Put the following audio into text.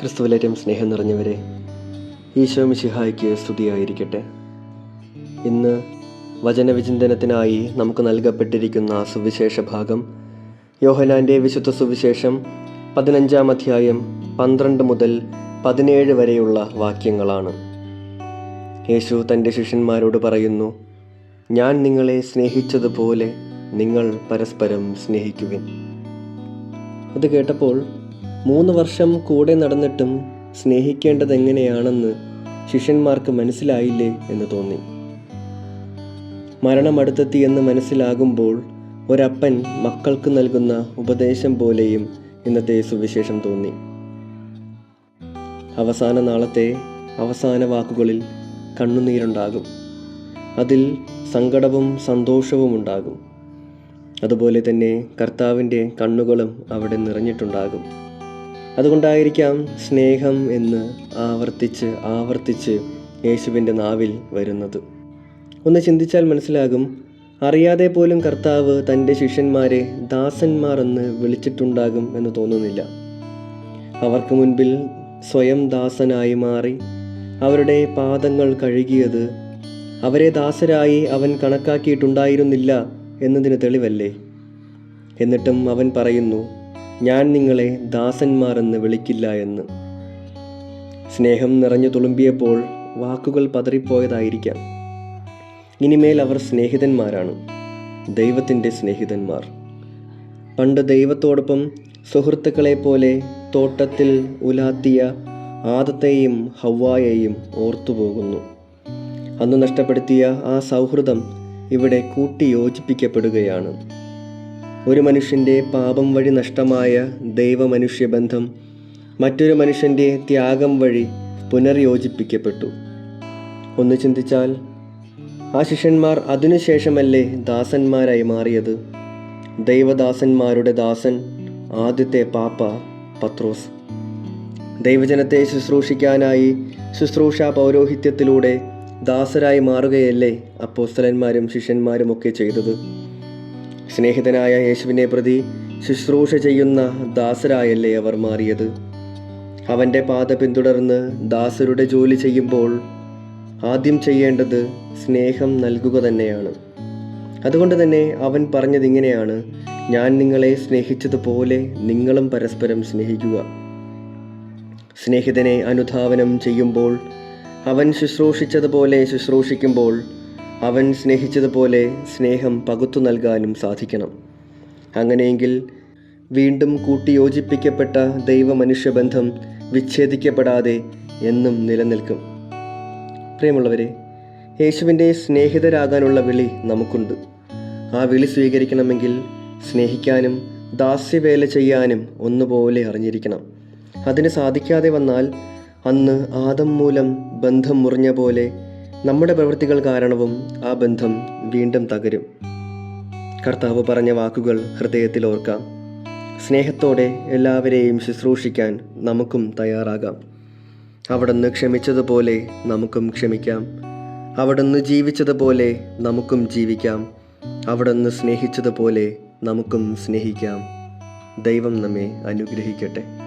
ക്രിസ്തുവിലേറ്റം സ്നേഹം നിറഞ്ഞവരെ ഈശോ മിശിഹായ്ക്ക് സ്തുതിയായിരിക്കട്ടെ. ഇന്ന് വചനവിചിന്തനത്തിനായി നമുക്ക് നൽകപ്പെട്ടിരിക്കുന്ന സുവിശേഷ ഭാഗം യോഹനാന്റെ വിശുദ്ധ സുവിശേഷം പതിനഞ്ചാം അധ്യായം പന്ത്രണ്ട് മുതൽ പതിനേഴ് വരെയുള്ള വാക്യങ്ങളാണ്. യേശു തന്റെ ശിഷ്യന്മാരോട് പറയുന്നു ഞാൻ നിങ്ങളെ സ്നേഹിച്ചതുപോലെ നിങ്ങൾ പരസ്പരം സ്നേഹിക്കുവിൻ. ഇത് കേട്ടപ്പോൾ മൂന്ന് വർഷം കൂടെ നടന്നിട്ടും സ്നേഹിക്കേണ്ടത് എങ്ങനെയാണെന്ന് ശിഷ്യന്മാർക്ക് മനസ്സിലായില്ലേ എന്ന് തോന്നി. മരണം അടുത്തെത്തി എന്ന് മനസ്സിലാകുമ്പോൾ ഒരപ്പൻ മക്കൾക്ക് നൽകുന്ന ഉപദേശം പോലെയും ഇന്നത്തെ സുവിശേഷം തോന്നി. അവസാന നാളത്തെ അവസാന വാക്കുകളിൽ കണ്ണുനീരുണ്ടാകും. അതിൽ സങ്കടവും സന്തോഷവും ഉണ്ടാകും. അതുപോലെ തന്നെ കർത്താവിന്റെ കണ്ണുകളും അവിടെ നിറഞ്ഞിട്ടുണ്ടാകും. അതുകൊണ്ടായിരിക്കാം സ്നേഹം എന്ന് ആവർത്തിച്ച് ആവർത്തിച്ച് യേശുവിന്റെ നാവിൽ വരുന്നത്. ഒന്ന് ചിന്തിച്ചാൽ മനസ്സിലാകും അറിയാതെ പോലും കർത്താവ് തന്റെ ശിഷ്യന്മാരെ ദാസന്മാർ എന്ന് വിളിച്ചിട്ടുണ്ടാകും എന്ന് തോന്നുന്നില്ല. അവർക്ക് മുൻപിൽ സ്വയം ദാസനായി മാറി അവരുടെ പാദങ്ങൾ കഴുകിയത് അവരെ ദാസരായി അവൻ കണക്കാക്കിയിട്ടുണ്ടായിരുന്നില്ല എന്നതിന് തെളിവല്ലേ? എന്നിട്ടും അവൻ പറയുന്നു ഞാൻ നിങ്ങളെ ദാസന്മാർ എന്ന് വിളിക്കില്ല എന്ന്. സ്നേഹം നിറഞ്ഞു തുളുമ്പിയപ്പോൾ വാക്കുകൾ പതറിപ്പോയതായിരിക്കാം. ഇനിമേൽ അവർ സ്നേഹിതന്മാരാണ്. ദൈവത്തിന്റെ സ്നേഹിതന്മാർ. പണ്ട് ദൈവത്തോടൊപ്പം സുഹൃത്തുക്കളെ പോലെ തോട്ടത്തിൽ ഉലാത്തിയ ആദത്തെയും ഹവ്വായെയും ഓർത്തുപോകുന്നു. അന്ന് നഷ്ടപ്പെടുത്തിയ ആ സൗഹൃദം ഇവിടെ കൂട്ടി യോജിപ്പിക്കപ്പെടുകയാണ് ഒരു മനുഷ്യന്റെ പാപം വഴി നഷ്ടമായ ദൈവമനുഷ്യ ബന്ധം മറ്റൊരു മനുഷ്യന്റെ ത്യാഗം വഴി പുനർയോജിപ്പിക്കപ്പെട്ടു. ഒന്ന് ചിന്തിച്ചാൽ ആ ശിഷ്യന്മാർ അതിനുശേഷമല്ലേ ദാസന്മാരായി മാറിയത്? ദൈവദാസന്മാരുടെ ദാസൻ ആദ്യത്തെ പാപ്പ പത്രോസ്. ദൈവജനത്തെ ശുശ്രൂഷിക്കാനായി ശുശ്രൂഷ പൗരോഹിത്യത്തിലൂടെ ദാസരായി മാറുകയല്ലേ അപ്പോസ്തലന്മാരും ശിഷ്യന്മാരും ഒക്കെ ചെയ്തത്? സ്നേഹിതനായ യേശുവിനെ പ്രതി ശുശ്രൂഷ ചെയ്യുന്ന ദാസരായല്ലേ അവർ മാറിയത്? അവന്റെ പാത പിന്തുടർന്ന് ദാസരുടെ ജോലി ചെയ്യുമ്പോൾ ആദ്യം ചെയ്യേണ്ടത് സ്നേഹം നൽകുക തന്നെയാണ്. അതുകൊണ്ട് തന്നെ അവൻ പറഞ്ഞതിങ്ങനെയാണ് ഞാൻ നിങ്ങളെ സ്നേഹിച്ചതുപോലെ നിങ്ങളും പരസ്പരം സ്നേഹിക്കുക. സ്നേഹിതനെ അനുധാവനം ചെയ്യുമ്പോൾ അവൻ ശുശ്രൂഷിച്ചതുപോലെ ശുശ്രൂഷിക്കുമ്പോൾ അവൻ സ്നേഹിച്ചതുപോലെ സ്നേഹം പകുത്തു നൽകാനും സാധിക്കണം. അങ്ങനെയെങ്കിൽ വീണ്ടും കൂട്ടിയോജിപ്പിക്കപ്പെട്ട ദൈവമനുഷ്യബന്ധം വിച്ഛേദിക്കപ്പെടാതെ എന്നും നിലനിൽക്കും. പ്രിയമുള്ളവരെ യേശുവിന്റെ സ്നേഹിതരാകാനുള്ള വിളി നമുക്കുണ്ട്. ആ വിളി സ്വീകരിക്കണമെങ്കിൽ സ്നേഹിക്കാനും ദാസ്യവേല ചെയ്യാനും ഒന്നുപോലെ അറിഞ്ഞിരിക്കണം. അതിന് സാധിക്കാതെ വന്നാൽ അന്ന് ആദം മൂലം ബന്ധം മുറിഞ്ഞ പോലെ നമ്മുടെ പ്രവൃത്തികൾ കാരണവും ആ ബന്ധം വീണ്ടും തകരും. കർത്താവ് പറഞ്ഞ വാക്കുകൾ ഹൃദയത്തിൽ ഓർക്കാം. സ്നേഹത്തോടെ എല്ലാവരെയും ശുശ്രൂഷിക്കാൻ നമുക്കും തയ്യാറാകാം. അവിടുന്ന് ക്ഷമിച്ചതുപോലെ നമുക്കും ക്ഷമിക്കാം. അവിടുന്ന് ജീവിച്ചതുപോലെ നമുക്കും ജീവിക്കാം. അവിടുന്ന് സ്നേഹിച്ചതുപോലെ നമുക്കും സ്നേഹിക്കാം. ദൈവം നമ്മെ അനുഗ്രഹിക്കട്ടെ.